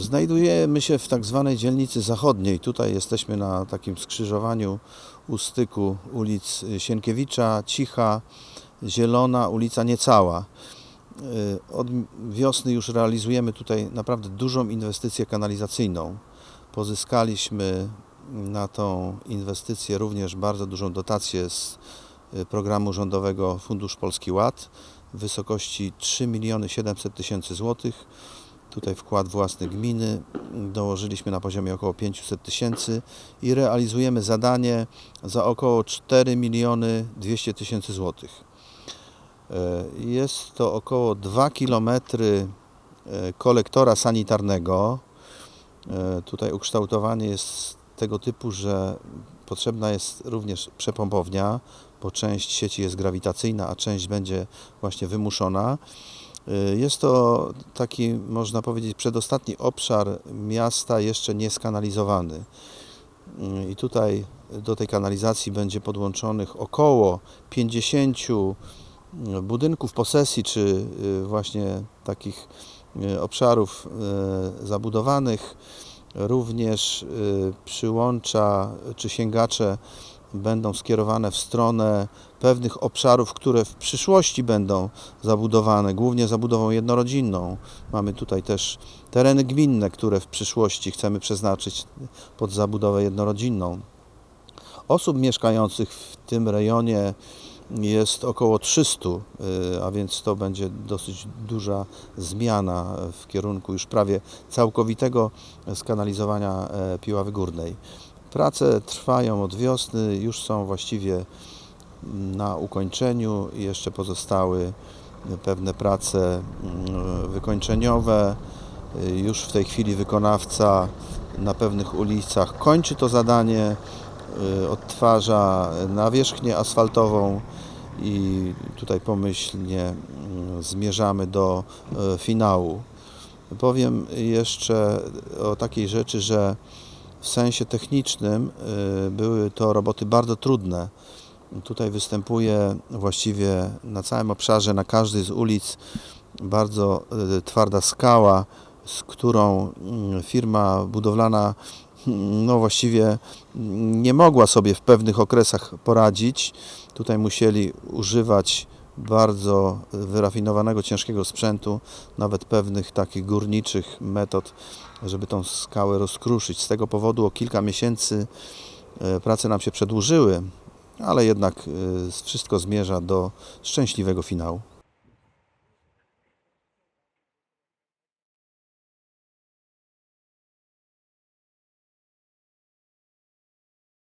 Znajdujemy się w tak zwanej dzielnicy zachodniej. Tutaj jesteśmy na takim skrzyżowaniu u styku ulic Sienkiewicza, Cicha, Zielona, ulica Niecała. Y, Od wiosny już realizujemy tutaj naprawdę dużą inwestycję kanalizacyjną. Pozyskaliśmy na tą inwestycję również bardzo dużą dotację z y, programu rządowego Fundusz Polski Ład w wysokości 3 miliony 700 tysięcy złotych. Tutaj wkład własny gminy dołożyliśmy na poziomie około 500 tysięcy i realizujemy zadanie za około 4 miliony 200 tysięcy złotych. E, Jest to około 2 kilometry e, kolektora sanitarnego. E, Tutaj ukształtowanie jest tego typu, że potrzebna jest również przepompownia, bo część sieci jest grawitacyjna, a część będzie właśnie wymuszona. Y, Jest to taki, można powiedzieć, przedostatni obszar miasta jeszcze nieskanalizowany. Y, I tutaj do tej kanalizacji będzie podłączonych około 50 budynków posesji, czy y, właśnie takich y, obszarów y, zabudowanych. Również y, przyłącza czy sięgacze będą skierowane w stronę pewnych obszarów, które w przyszłości będą zabudowane, głównie zabudową jednorodzinną. Mamy tutaj też tereny gminne, które w przyszłości chcemy przeznaczyć pod zabudowę jednorodzinną. Osób mieszkających w tym rejonie jest około 300, y, a więc to będzie dosyć duża zmiana w kierunku już prawie całkowitego skanalizowania e, Piławy Górnej. Prace trwają od wiosny, już są właściwie na ukończeniu i jeszcze pozostały pewne prace mm, wykończeniowe. Y, Już w tej chwili wykonawca na pewnych ulicach kończy to zadanie, y, odtwarza nawierzchnię asfaltową i tutaj pomyślnie mm, zmierzamy do e, finału. Powiem jeszcze o takiej rzeczy, że w sensie technicznym y, były to roboty bardzo trudne. Tutaj występuje właściwie na całym obszarze, na każdej z ulic bardzo y, twarda skała, z którą mm, firma budowlana mm, no właściwie nie mogła sobie w pewnych okresach poradzić. Tutaj musieli używać bardzo wyrafinowanego, ciężkiego sprzętu, nawet pewnych takich górniczych metod, żeby tą skałę rozkruszyć. Z tego powodu o kilka miesięcy e, prace nam się przedłużyły, ale jednak e, wszystko zmierza do szczęśliwego finału.